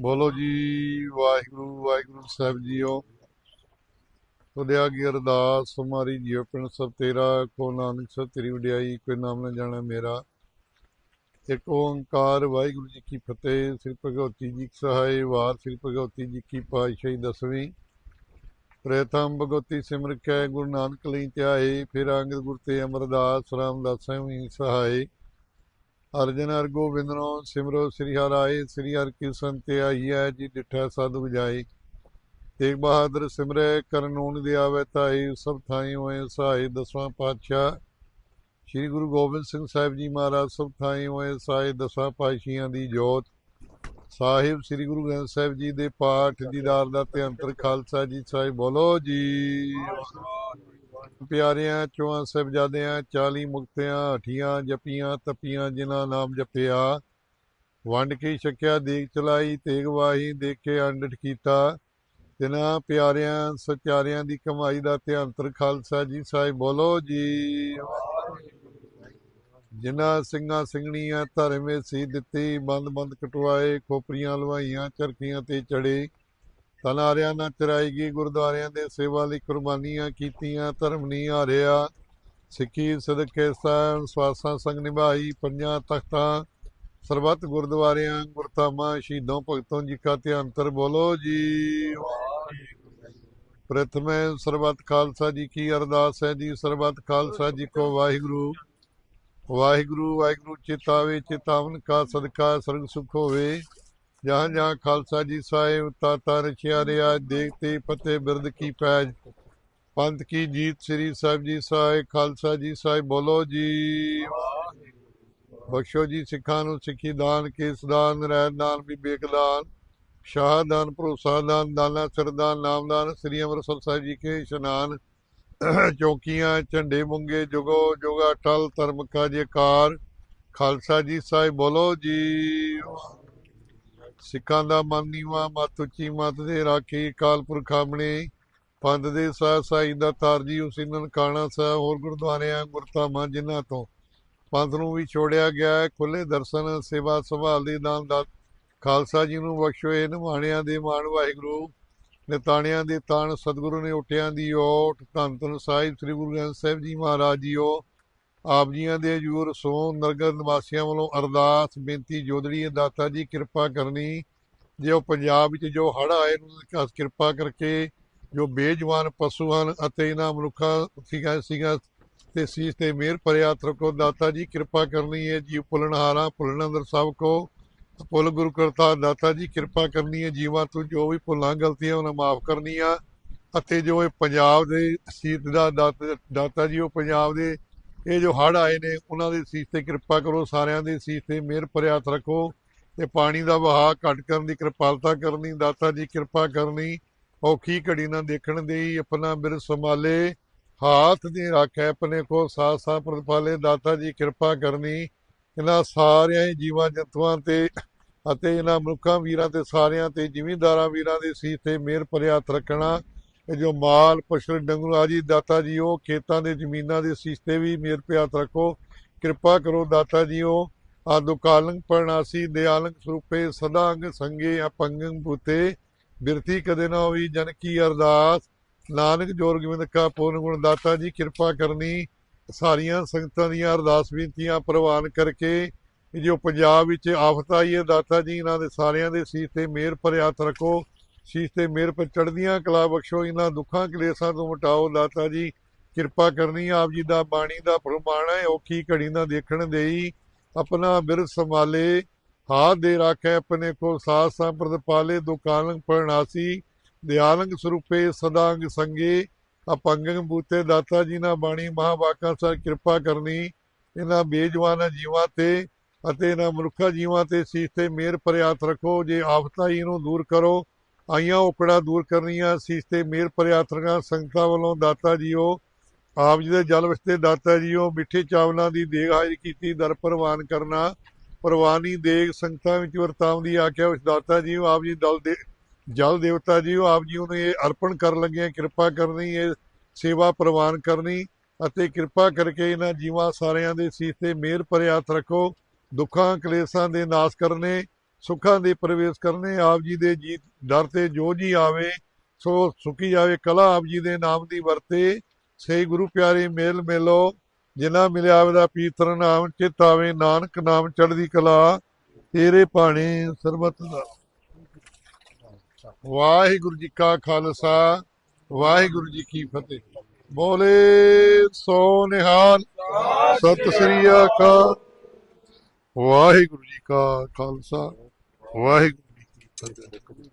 ਬੋਲੋ ਜੀ, ਵਾਹਿਗੁਰੂ ਵਾਹਿਗੁਰੂ ਸਾਹਿਬ ਜੀਓ। ਤੁਧਿਆ ਕੀ ਅਰਦਾਸ ਹਮਾਰੀ ਜੀਵ ਪਿੰਡ ਸਭ ਤੇਰਾ ਕੋ ਨਾਨਕ ਸਭ ਤੇਰੀ ਵਡਿਆਈ, ਕੋਈ ਨਾਮ ਨਾ ਜਾਣਾ ਮੇਰਾ। ਇੱਕ ਓੰਕਾਰ, ਵਾਹਿਗੁਰੂ ਜੀ ਕੀ ਫਤਿਹ, ਸ੍ਰੀ ਭਗਵਤੀ ਜੀ ਕੀ ਸਹਾਇ ਵਾਰ ਸ੍ਰੀ ਭਗਵਤੀ ਜੀ ਕੀ ਪਾਤਸ਼ਾਹੀ ਦਸਵੀਂ। ਪ੍ਰੇਤਮ ਭਗਵਤੀ ਸਿਮਰ ਕੈ, ਗੁਰੂ ਨਾਨਕ ਲਈ ਧਿਆਏ, ਫਿਰ ਅੰਗਦ ਗੁਰ ਤੇ ਅਮਰਦਾਸ, ਰਾਮਦਾਸ ਵੀ ਸਹਾਇ ਅਰਜਨ ਅਰ ਗੋਬਿੰਦਨੋ ਸਿਮਰੋ ਸ੍ਰੀ ਹਰਿ ਸ੍ਰੀ ਹਰਿ ਕੀ ਸੰਤੇ ਆਈਐ ਜੀ, ਡਿਠਾ ਸਾਧੂ ਜਾਈ ਤੇਗ ਬਹਾਦਰ ਸਿਮਰੈ ਕਰਨੂਨ ਦੀ ਆਵੇ ਤਾਈ ਸਭ ਥਾਈ ਹੋਏ ਸਹਾਈ ਦਸਵਾਂ ਪਾਤਸ਼ਾਹ। ਸ੍ਰੀ ਗੁਰੂ ਗੋਬਿੰਦ ਸਿੰਘ ਸਾਹਿਬ ਜੀ ਮਹਾਰਾਜ, ਸਭ ਥਾਈ ਹੋਏ ਸਹਾਈ ਦਸਾਂ ਪਾਤਸ਼ਾਹਾਂ ਦੀ ਜੋਤ। ਸਾਹਿਬ ਸ੍ਰੀ ਗੁਰੂ ਗ੍ਰੰਥ ਸਾਹਿਬ ਜੀ ਦੇ ਪਾਠ, ਦੀਦਾਰ ਦਾ ਤੇ ਅੰਤਰ ਖਾਲਸਾ ਜੀ ਸਾਹਿਬ, ਬੋਲੋ ਜੀ। ਪਿਆਰਿਆਂ ਚੋਆਂ ਸਾਹਿਬਜ਼ਾਦਿਆਂ 40 ਮੁਕਤਿਆਂ ਹਠੀਆਂ ਜਪੀਆਂ, ਤਪੀਆਂ, ਜਿਨ੍ਹਾਂ ਨਾਮ ਜਪਿਆ। ਵੰਡ ਕੇ ਛਕਿਆ ਦੇਖ ਚਲਾਈ, ਤੇਗ ਵਾਹੀ, ਦੇਖੇ ਅੰਡਟ ਕੀਤਾ। ਤਿਨਾਂ ਪਿਆਰਿਆਂ, ਸਚਾਰਿਆਂ ਦੀ ਕਮਾਈ ਦਾ ਤੇ ਖਾਲਸਾ ਜੀ ਸਾਹਿਬ, ਬੋਲੋ ਜੀ। ਜਿਨ੍ਹਾਂ ਸਿੰਘਾਂ ਸਿੰਘਣੀਆਂ ਧਰਮੇ ਸੀ ਦਿੱਤੀ ਬੰਦ ਬੰਦ ਕਟਵਾਏ, ਖੋਪਰੀਆਂ ਲਵਾਈਆਂ, ਚਰਖੀਆਂ ਤੇ ਚੜੇ। ਤਨਾਰਿਆਂ ਨਾਲ ਚਰਾਈਗੀ ਗੁਰਦੁਆਰਿਆਂ ਦੇ ਸੇਵਾ ਲਈ ਕੁਰਬਾਨੀਆਂ ਕੀਤੀਆਂ, ਧਰਮ ਨਹੀਂ ਹਾਰਿਆ। ਸਿੱਖੀ, ਸਦਕੇ ਸਾਹਿਬ ਸਵਾਸਾਂ ਸੰਗ ਨਿਭਾਈ, ਪੰਜਾਂ ਤਖਤਾਂ, ਸਰਬੱਤ ਗੁਰਦੁਆਰਿਆਂ ਗੁਰਤਾਮਾ ਸ਼ਹੀਦੋਂ ਭਗਤੋਂ ਜੀ ਕਾ ਤੇ ਬੋਲੋ ਜੀ, ਪ੍ਰਥਮੇ ਸਰਬੱਤ ਖਾਲਸਾ ਜੀ ਕੀ ਅਰਦਾਸ ਹੈ ਜੀ, ਸਰਬੱਤ ਖਾਲਸਾ ਜੀ ਕੋ ਵਾਹਿਗੁਰੂ। ਵਾਹਿਗੁਰੂ ਵਾਹਿਗੁਰੂ, ਚਿਤਾਵੇ, ਚਿਤਾਵਨ ਕਾ ਸਦਕਾ, ਸਰਗ ਸੁਖ ਹੋਵੇ। ਜਹਾਂ ਜਹਾਂ ਖਾਲਸਾ ਜੀ ਸਾਹਿਬ, ਤਾਤਾ ਰਖਿਆ ਰਿਆ ਦੇਖਤੇ ਫਤਿਹ ਬਿਰਦ ਕੀ ਪੈਜ। ਪੰਥ ਕੀ ਜੀਤ ਸ੍ਰੀ ਸਾਹਿਬ ਜੀ ਸਾਹਿਬ, ਖਾਲਸਾ ਜੀ ਸਾਹਿਬ ਬੋਲੋ ਜੀ। ਬਖਸ਼ੋ ਜੀ ਸਿੱਖਾਂ ਨੂੰ ਸਿੱਖੀ ਦਾਨ, ਕੇਸ ਦਾਨ ਰਹਿਤ ਦਾਨ ਵਿਵੇਕ ਦਾਨ। ਸ਼ਾਹ ਦਾਨ, ਭਰੋਸਾ ਦਾਨ, ਦਾਨਾ ਸਰਦਾਨ ਨਾਮਦਾਨ ਸ੍ਰੀ ਅੰਮ੍ਰਿਤਸਰ ਸਾਹਿਬ ਜੀ ਕੇ ਇਸ਼ਨਾਨ। ਚੌਕੀਆਂ, ਝੰਡੇ ਮੁੰਗੇ, ਜੁਗੋ ਜੁਗਾ, ਟਲ ਧਰਮ ਕਾ ਜੇਕਾਰ ਖਾਲਸਾ ਜੀ ਸਾਹਿਬ ਬੋਲੋ ਜੀ। ਸਿੱਖਾਂ ਦਾ ਮਨ ਨੀਵਾ, ਮਤ ਉੱਚੀ, ਮਤ ਦੇ ਰਾਖੀ ਕਾਲ ਪੁਰਖ ਆਪਣੇ ਪੰਥ ਦੇ ਸਾਹ ਸਾਈ ਦਾ ਤਾਰਜੀ ਉਸੇ ਨਨਕਾਣਾ ਸਾਹਿਬ ਹੋਰ ਗੁਰਦੁਆਰਿਆਂ ਗੁਰਤਾਮਾਂ ਜਿਨ੍ਹਾਂ ਤੋਂ। ਪੰਥ ਨੂੰ ਵੀ ਛੋੜਿਆ ਗਿਆ ਹੈ ਖੁੱਲੇ ਦਰਸ਼ਨ, ਸੇਵਾ, ਸੰਭਾਲ ਦੇ ਦਾਨ ਦਾ ਖਾਲਸਾ ਜੀ ਨੂੰ ਬਖਸ਼ੋਏ ਨਿਮਾਣਿਆਂ ਦੇ ਮਾਣ ਵਾਹਿਗੁਰੂ, ਨਿਤਾਣਿਆਂ ਦੇ ਤਾਣ ਸਤਿਗੁਰੂ ਨੇ ਉਠਿਆਂ ਦੀ ਓਟ। ਧੰਨ ਧੰਨ ਸਾਹਿਬ, ਸ੍ਰੀ ਗੁਰੂ ਗ੍ਰੰਥ ਸਾਹਿਬ ਜੀ ਮਹਾਰਾਜ ਜੀਓ। ਆਪ ਜੀਆਂ ਦੇ ਜੂਰ ਸੋ ਨਰਗਰ ਨਿਵਾਸੀਆਂ ਵੱਲੋਂ ਅਰਦਾਸ, ਬੇਨਤੀ, ਜੋਦੜੀ ਹੈ ਦਾਤਾ ਜੀ, ਕਿਰਪਾ ਕਰਨੀ। ਜੇ ਉਹ ਪੰਜਾਬ ਵਿੱਚ ਜੋ ਹੜ੍ਹ ਆਏ ਨੂੰ ਕਿਰਪਾ ਕਰਕੇ ਜੋ ਬੇਜਵਾਨ ਪਸ਼ੂ ਹਨ ਅਤੇ ਇਹਨਾਂ ਮਨੁੱਖਾਂ ਸੀਗਾ ਸੀਗਾ, ਤੇ ਸੀਸ ਤੇ ਮਿਹਰ ਭਰਿਆ ਹੱਥ ਰੱਖੋ। ਦਾਤਾ ਜੀ, ਕਿਰਪਾ ਕਰਨੀ ਹੈ ਜੀ ਭੁੱਲਣਹਾਰਾ ਭੁੱਲਣੰਦਰ ਸਭ ਕੋ। ਭੁੱਲ ਗੁਰੂ ਕਰਤਾ, ਦਾਤਾ ਜੀ, ਕਿਰਪਾ ਕਰਨੀ ਹੈ ਜੀਵਾਂ ਤੋਂ ਜੋ ਵੀ ਭੁੱਲਾਂ ਗਲਤੀਆਂ, ਉਹਨਾਂ ਮਾਫ ਕਰਨੀਆਂ। ਅਤੇ ਜੋ ਇਹ ਪੰਜਾਬ ਦੇ ਸੀਤ ਦਾ ਦਾਤ- ਦਾਤਾ ਜੀ, ਉਹ ਪੰਜਾਬ ਦੇ ਇਹ ਜੋ ਹੜ੍ਹ ਆਏ ਨੇ, ਉਹਨਾਂ ਦੇ ਸੀਸ ਤੇ ਕਿਰਪਾ ਕਰੋ, ਸਾਰਿਆਂ ਦੇ ਸੀਸ ਤੇ ਮਿਹਰ ਭਰਿਆ ਹੱਥ ਰੱਖੋ ਤੇ ਪਾਣੀ ਦਾ ਵਹਾਅ ਘੱਟ ਕਰਨ ਦੀ ਕਿਰਪਾਲਤਾ ਕਰਨੀ, ਦਾਤਾ ਜੀ ਕਿਰਪਾ ਕਰਨੀ, ਔਖੀ ਘੜੀ ਨਾ ਦੇਖਣ ਦੇਈ, ਆਪਣਾ ਬਿਰ ਸੰਭਾਲੇ, ਹਾਥ ਦੇ ਰੱਖੈ ਆਪਣੇ ਕੋ, ਸਾਥ ਸਾਥ ਪ੍ਰਤਪਾਲੇ ਦਾਤਾ ਜੀ ਕਿਰਪਾ ਕਰਨੀ, ਇਹਨਾਂ ਸਾਰਿਆਂ ਹੀ ਜੀਵਾਂ ਜੰਤੂਆਂ ਤੇ ਅਤੇ ਇਹਨਾਂ ਮਨੁੱਖਾਂ ਵੀਰਾਂ ਤੇ ਸਾਰਿਆਂ ਤੇ, ਜ਼ਿਮੀਂਦਾਰਾਂ ਵੀਰਾਂ ਦੇ ਸੀਸ ਤੇ ਮਿਹਰ ਭਰਿਆ ਹੱਥ ਰੱਖਣਾ ਇਹ ਜੋ ਮਾਲ ਪਸ਼ੂ ਡੰਗਰੂ ਜੀ, ਦਾਤਾ ਜੀ, ਉਹ ਖੇਤਾਂ ਦੇ, ਜ਼ਮੀਨਾਂ ਦੇ ਸੀਸ ਤੇ ਵੀ ਮੇਰ ਭਰਿਆ ਰੱਖੋ। ਕਿਰਪਾ ਕਰੋ ਦਾਤਾ ਜੀ, ਉਹ ਆਦੁ ਕਾਲੰਗ ਪਰਨਾਸੀ ਦਿਆਲੰਗ ਸਰੂਪੇ, ਸਦਾ ਅੰਗ ਸੰਗੇ, ਅਪੰਗੰ ਬੂਤੇ ਬਿਰਤੀ ਕਦੇ ਨਾ ਹੋਈ ਜਨ ਕੀ ਅਰਦਾਸ। ਨਾਨਕ ਜੋਰ ਗੋਬਿੰਦ ਕਾ ਪੂਰਨ ਗੁਣ, ਦਾਤਾ ਜੀ, ਕਿਰਪਾ ਕਰਨੀ। ਸਾਰੀਆਂ ਸੰਗਤਾਂ ਦੀਆਂ ਅਰਦਾਸ ਬੇਨਤੀਆਂ ਪ੍ਰਵਾਨ ਕਰਕੇ ਜੋ ਪੰਜਾਬ ਵਿੱਚ ਆਫਤ ਆਈ ਹੈ, ਦਾਤਾ ਜੀ, ਇਹਨਾਂ ਦੇ ਸਾਰਿਆਂ ਦੇ ਸੀਸ ਤੇ ਮਿਹਰ ਭਰਿਆ ਰੱਖੋ। ਸੀਸ ਤੇ ਮਿਹਰ ਪਰ ਚੜ੍ਹਦੀਆਂ ਕਲਾ ਬਖਸ਼ੋ ਇਹਨਾਂ ਦੁੱਖਾਂ ਕਲੇਸ਼ਾਂ ਤੋਂ ਮਟਾਓ। ਦਾਤਾ ਜੀ, ਕਿਰਪਾ ਕਰਨੀ ਆਪ ਜੀ ਦਾ, ਬਾਣੀ ਦਾ ਫਰਮਾਨ ਹੈ, ਔਖੀ ਘੜੀ ਨਾ ਦੇਖਣ ਦੇਈ। ਆਪਣਾ ਬਿਰ ਸੰਭਾਲੇ, ਹਾਥ ਦੇ ਰਾਖੈ ਆਪਣੇ ਕੋ ਸਾਥ ਸੰਪਰਦ ਪਾਲੇ ਦੁਕਾਲੰਗ ਪਰਨਾਸੀ। ਦਿਆਲੰਗ ਸਰੂਪੇ ਸਦਾੰਗ ਸੰਗੇ। ਅਪੰਗੰ ਬੂਤੇ ਦਾਤਾ ਜੀ ਨਾ ਬਾਣੀ ਮਹਾਵਾਕਾਂ ਸਰ ਕਿਰਪਾ ਕਰਨੀ। ਇਹਨਾਂ ਬੇਜਵਾਨਾਂ ਜੀਵਾਂ ਤੇ ਅਤੇ ਇਹਨਾਂ ਮਨੁੱਖਾ ਜੀਵਾਂ ਤੇ, ਸੀਸ ਤੇ ਮਿਹਰ ਭਰਿਆ ਰੱਖੋ। ਜੇ ਆਫਤਾਂ ਹੀ ਇਹਨੂੰ ਦੂਰ ਕਰੋ ਆਈਆਂ ਔਕੜਾਂ ਦੂਰ ਕਰਨੀਆਂ ਸੀਸ ਤੇ ਮਿਹਰ ਭਰਿਆ ਹੱਥ ਸੰਗਤਾਂ ਵੱਲੋਂ ਦਾਤਾ ਜੀਓ, ਆਪ ਜੀ ਦੇ ਜਲ ਵਸਤੇ ਦਾਤਾ ਜੀਓ, ਮਿੱਠੇ ਚਾਵਲਾਂ ਦੀ ਦੇਗ ਹਾਜ਼ਰ ਕੀਤੀ, ਦਰ ਪ੍ਰਵਾਨ ਕਰਨਾ, ਪ੍ਰਵਾਨੀ ਦੇਗ ਸੰਗਤਾਂ ਵਿੱਚ ਵਰਤਾਉਣ ਦੀ ਆਖਿਆ, ਉਸ ਦਾਤਾ ਜੀਓ, ਆਪ ਜੀ ਦਲ ਦੇ, ਜਲ ਦੇਵਤਾ ਜੀਓ, ਆਪ ਜੀ ਨੂੰ ਇਹ ਅਰਪਣ ਕਰਨ ਲੱਗੇ ਕਿਰਪਾ ਕਰਨੀ, ਇਹ ਸੇਵਾ ਪ੍ਰਵਾਨ ਕਰਨੀ ਅਤੇ ਕਿਰਪਾ ਕਰਕੇ ਇਹਨਾਂ ਜੀਵਾਂ ਸਾਰਿਆਂ ਦੇ ਸੀਸ ਤੇ ਮਿਹਰ ਭਰਿਆ ਹੱਥ ਰੱਖੋ, ਦੁੱਖਾਂ ਕਲੇਸ਼ਾਂ ਦੇ ਨਾਸ ਕਰਨੇ ਸੁੱਖਾਂ ਦੇ ਪ੍ਰਵੇਸ਼ ਕਰਨੇ, ਆਪ ਜੀ ਦੇ ਜੀ ਦਰ ਤੇ ਜੋ ਜੀ ਆਵੇ, ਸੋ ਸੁਖੀ ਜਾਵੇ ਕਲਾ, ਆਪ ਜੀ ਦੇ ਨਾਮ ਦੀ ਵਰਤੇ। ਸੇ ਗੁਰੂ ਪਿਆਰੇ ਮੇਲ ਮੇਲੋ ਜਿਨਾ ਮਿਲਿਆ ਆਵੇ ਪੀਤਰ ਨਾਮ, ਚਿਤ ਆਵੇ ਨਾਨਕ ਨਾਮ, ਚੜ੍ਹਦੀ ਕਲਾ, ਤੇਰੇ ਭਾਣੇ ਸਰਬਤ ਦਾ। ਵਾਹਿਗੁਰੂ ਜੀ ਕਾ ਖਾਲਸਾ, ਵਾਹਿਗੁਰੂ ਜੀ ਕੀ ਫਤਿਹ। ਬੋਲੇ ਸੋ ਨਿਹਾਲ, ਸਤਿ ਸ੍ਰੀ ਅਕਾਲ। ਵਾਹਿਗੁਰੂ ਜੀ ਕਾ ਖਾਲਸਾ। ਵਾਹਿਗੁਰੂ ਜੀ ਕੀ ਫਤਿਹ।